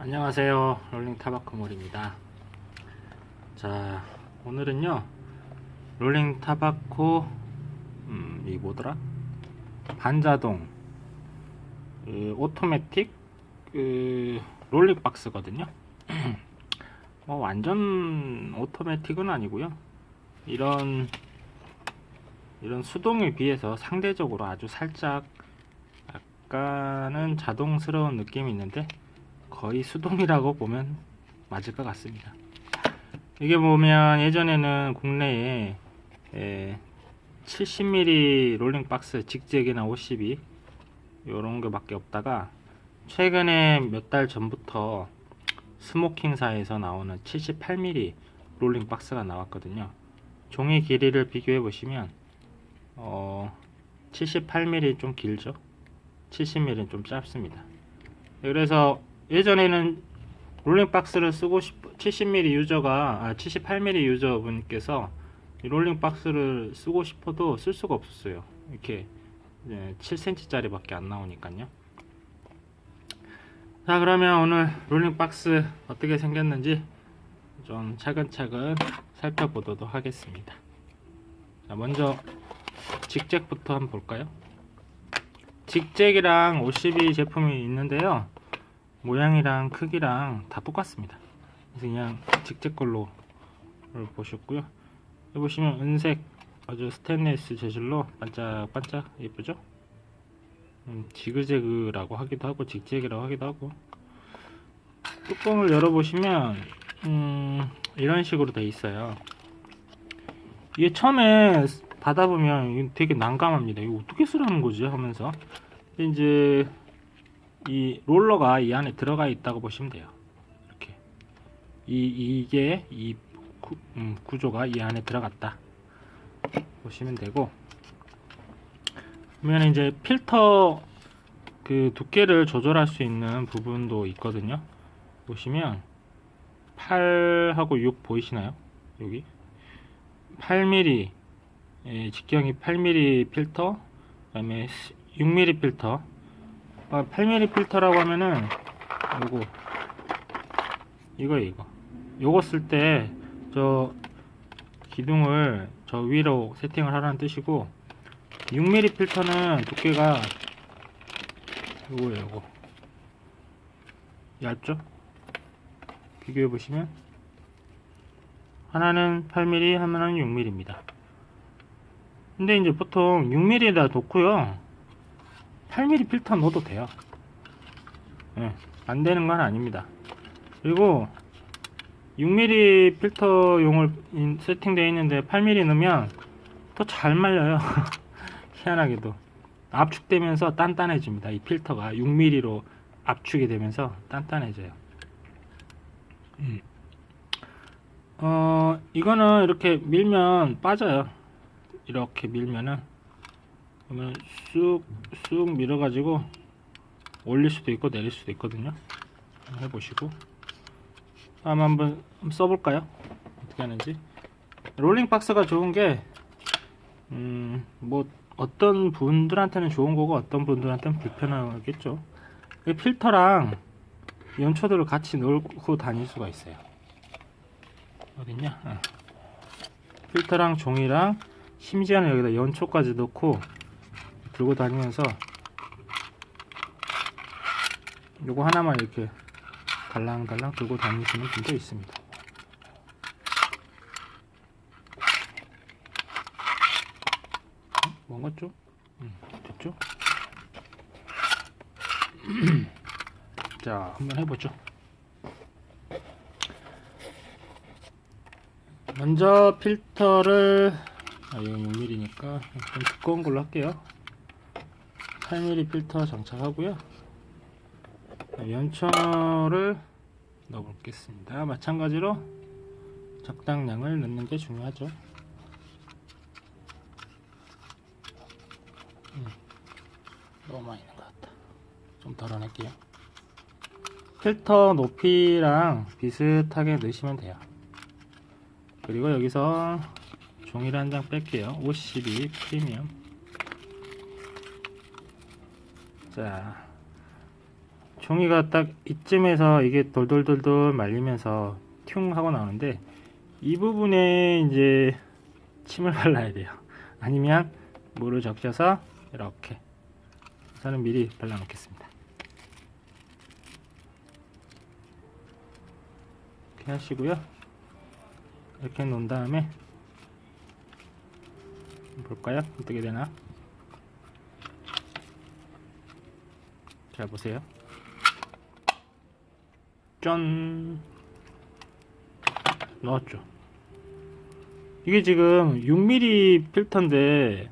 안녕하세요. 롤링 타바코몰입니다. 자 오늘은요 롤링 타바코 음, 이 뭐더라? 반자동 그, 오토매틱 그, 롤링 박스거든요. 뭐 완전 오토매틱은 아니고요. 이런 이런 수동에 비해서 상대적으로 아주 살짝 약간은 자동스러운 느낌이 있는데 거의 수동이라고 보면 맞을 것 같습니다. 이게 보면 예전에는 국내에 에, 70mm 롤링 박스 직잭이나 52 요런 거밖에 없다가 최근에 몇 달 전부터 스모킹사에서 나오는 78mm 롤링 박스가 나왔거든요. 종이 길이를 비교해 보시면 어, 78mm 좀 길죠. 70mm는 좀 짧습니다. 그래서 예전에는 롤링 박스를 쓰고 싶 70mm 유저가 아 78mm 유저분께서 이 롤링 박스를 쓰고 싶어도 쓸 수가 없었어요. 이렇게 7cm짜리 밖에 안 나오니까요. 자 그러면 오늘 롤링 박스 어떻게 생겼는지 좀 차근차근 살펴보도록 하겠습니다. 자 먼저 직잭부터 한번 볼까요? 직잭이랑 52 제품이 있는데요. 모양이랑 크기랑 다 똑같습니다. 그냥 직접 걸로 보셨고요. 여기 보시면 은색 아주 스테인리스 재질로 반짝반짝 예쁘죠? 음, 지그재그라고 하기도 하고 직잭이라고 하기도 하고 뚜껑을 열어보시면 음, 이런 식으로 돼 있어요. 이게 처음에 받아보면 되게 난감합니다. 이거 어떻게 쓰라는 거지 하면서 이제 이 롤러가 이 안에 들어가 있다고 보시면 돼요. 이렇게 이 이게 이 구, 음, 구조가 이 안에 들어갔다 보시면 되고 그러면 이제 필터 그 두께를 조절할 수 있는 부분도 있거든요. 보시면 8하고 6 보이시나요? 여기 8mm 예, 직경이 8mm 필터 그다음에 6mm 필터 아, 8mm 필터라고 하면은 요거. 이거 이거. 요거 쓸 때 저 기둥을 저 위로 세팅을 하라는 뜻이고 6mm 필터는 두께가 요거예요 요거. 얇죠? 비교해 보시면. 하나는 8mm 하나는 6mm입니다. 근데 이제 보통 6mm에다 놓고요 8mm 필터 넣어도 돼요. 예, 안 되는 건 아닙니다. 그리고 6mm 필터용을 인- 세팅되어 있는데 8mm 넣으면 더잘 말려요. 희한하게도. 압축되면서 단단해집니다. 이 필터가 6mm로 압축이 되면서 단단해져요. 음. 어, 이거는 이렇게 밀면 빠져요. 이렇게 밀면은 그러면 쑥 쑥 밀어 가지고 올릴 수도 있고 내릴 수도 있거든요. 해보시고 다음 한번 써볼까요? 어떻게 하는지 롤링 박스가 좋은 게 음, 뭐 어떤 분들한테는 좋은 거고 어떤 분들한테는 불편하겠죠. 이 필터랑 연초들을 같이 넣고 다닐 수가 있어요. 어딨냐? 어. 필터랑 종이랑 심지어는 여기다 연초까지 넣고 들고 다니면서 요거 하나만 이렇게 달랑달랑 들고 다니시는 분도 있습니다. 어? 뭔가 좀? 음, 됐죠? 자, 한번 해보죠. 먼저 필터를 아, 이건 6mm니까 좀 두꺼운 걸로 할게요. 8mm 필터 장착하고요. 연초를 넣어보겠습니다. 마찬가지로 적당량을 넣는 게 중요하죠. 음, 너무 많이 넣은 것 같다. 좀 덜어낼게요. 필터 높이랑 비슷하게 넣으시면 돼요. 그리고 여기서 종이를 한 장 뺄게요. 52 프리미엄. 자, 종이가 딱 이쯤에서 이게 돌돌돌돌 말리면서 퉁 하고 나오는데 이 부분에 이제 침을 발라야 돼요. 아니면 물을 적셔서 이렇게 저는 미리 발라 놓겠습니다. 이렇게 하시고요. 이렇게 놓은 다음에 볼까요? 어떻게 되나? 잘 보세요. 짠! 넣었죠. 이게 지금 6mm 필터인데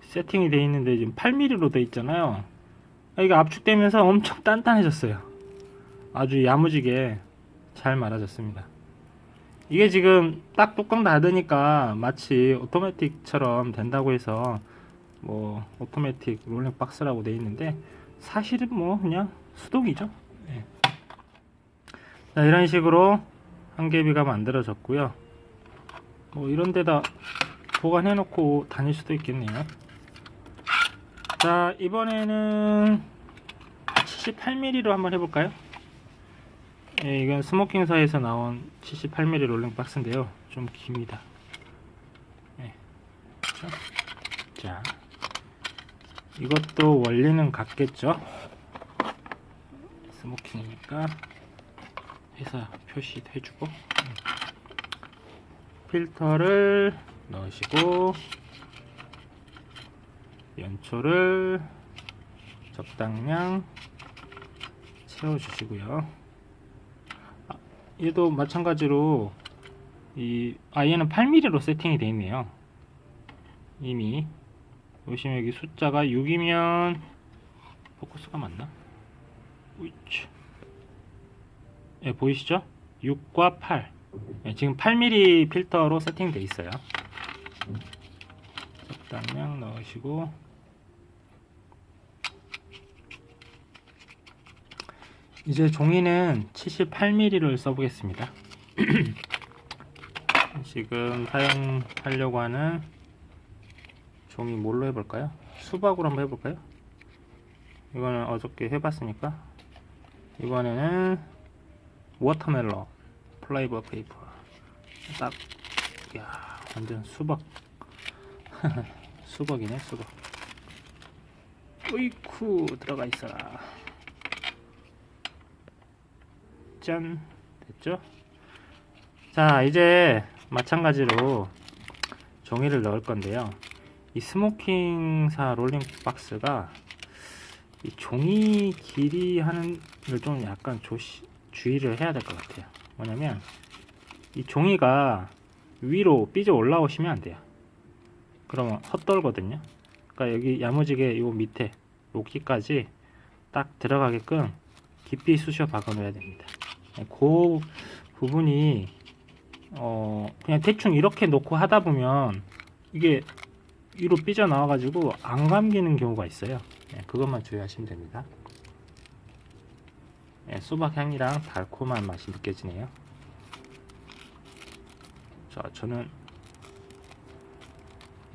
세팅이 되어 있는데 지금 8mm로 되어 있잖아요. 이게 압축되면서 엄청 단단해졌어요. 아주 야무지게 잘 말아졌습니다. 이게 지금 딱 뚜껑 닫으니까 마치 오토매틱처럼 된다고 해서 뭐 오토매틱 롤링 박스라고 되어 있는데 사실은 뭐 그냥 수동이죠. 예. 자, 이런 식으로 한 개비가 만들어졌고요. 뭐 이런 데다 보관해 놓고 다닐 수도 있겠네요. 자, 이번에는 78mm로 한번 해볼까요? 예, 이건 스모킹사에서 나온 78mm 롤링 박스인데요. 좀 깁니다. 예. 그렇죠? 자, 이것도 원리는 같겠죠? 스모킹이니까 회사 표시도 해주고 음. 필터를 넣으시고 연초를 적당량 채워주시고요. 아, 얘도 마찬가지로 이아 얘는 8mm로 세팅이 되어 있네요. 이미 보시면 여기 숫자가 6이면 포커스가 맞나? 우이치. 예, 보이시죠? 6과 8. 예, 지금 8mm 필터로 세팅되어 있어요. 적당량 넣으시고 이제 종이는 78mm를 써보겠습니다. 지금 사용하려고 하는 종이 뭘로 해볼까요? 수박으로 한번 해볼까요? 이거는 어저께 해봤으니까. 이번에는 워터멜론 플라이버 페이퍼. 딱 야, 완전 수박. 수박이네 수박. 으이쿠 들어가 있어라. 짠 됐죠? 자 이제 마찬가지로 종이를 넣을 건데요 이 스모킹사 롤링 박스가 이 종이 길이 하는 걸 좀 약간 조시, 주의를 해야 될 것 같아요. 뭐냐면 이 종이가 위로 삐져 올라오시면 안 돼요. 그러면 헛돌거든요. 그러니까 여기 야무지게 요 밑에 여기까지 딱 들어가게끔 깊이 쑤셔 박아 놓아야 됩니다. 그 부분이 어 그냥 대충 이렇게 놓고 하다 보면 이게 위로 삐져 나와 가지고 안 감기는 경우가 있어요. 네, 그것만 주의하시면 됩니다. 네, 수박 향이랑 달콤한 맛이 느껴지네요. 자, 저는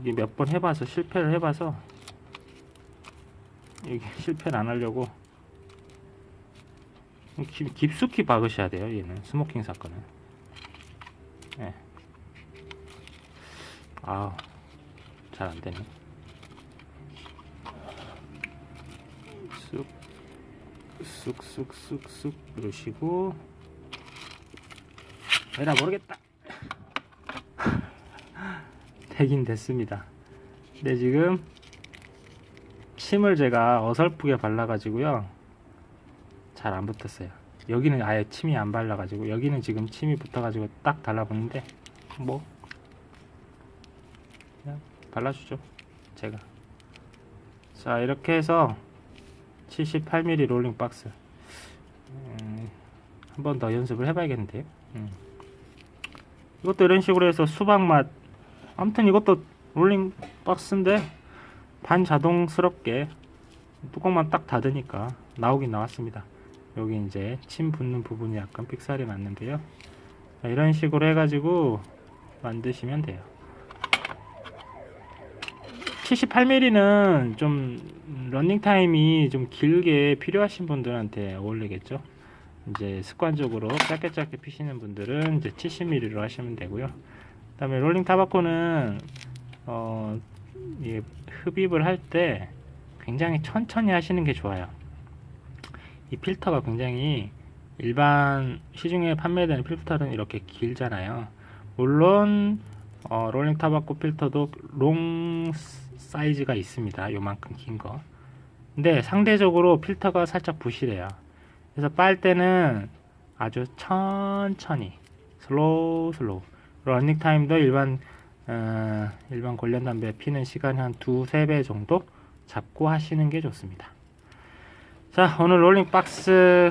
이게 몇 번 해봐서 실패를 해봐서 이게 실패를 안 하려고 깊, 깊숙이 박으셔야 돼요. 얘는 스모킹 사건은. 네. 아우 잘 안 되네. 쑥, 쑥, 쑥, 쑥, 쑥 누르시고. 에라 모르겠다. 되긴 됐습니다. 근데 지금 침을 제가 어설프게 발라가지고요. 잘 안 붙었어요. 여기는 아예 침이 안 발라가지고 여기는 지금 침이 붙어가지고 딱 달라붙는데 뭐 그냥 발라주죠. 제가. 자 이렇게 해서 78mm 롤링 박스 음, 한번 더 연습을 해봐야겠는데요. 음. 이것도 이런 식으로 해서 수박 맛 아무튼 이것도 롤링 박스인데 반자동스럽게 뚜껑만 딱 닫으니까 나오긴 나왔습니다. 여기 이제 침 붙는 부분이 약간 삑살이 났는데요. 자, 이런 식으로 해가지고 만드시면 돼요. 78mm는 좀 러닝 타임이 좀 길게 필요하신 분들한테 어울리겠죠. 이제 습관적으로 짧게 짧게 피시는 분들은 이제 70mm로 하시면 되고요. 그다음에 롤링 타바코는 어, 이 흡입을 할 때 굉장히 천천히 하시는 게 좋아요. 이 필터가 굉장히 일반 시중에 판매되는 필터는 이렇게 길잖아요. 물론 어, 롤링 타바코 필터도 롱 사이즈가 있습니다. 요만큼 긴 거. 근데 상대적으로 필터가 살짝 부실해요. 그래서 빨 때는 아주 천천히 슬로우 슬로우 러닝 타임도 일반 어, 일반 관련 담배 피는 시간이 한 두세 배 정도 잡고 하시는 게 좋습니다. 자 오늘 롤링 박스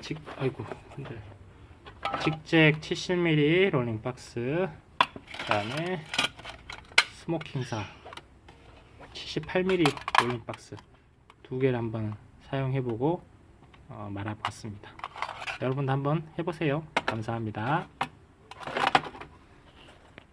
직 아이고 근데 직잭 70mm 롤링 박스 그다음에 스모킹사 78mm 롤링 박스 두 개를 한번 사용해보고 어, 말아봤습니다. 여러분도 한번 해보세요. 감사합니다.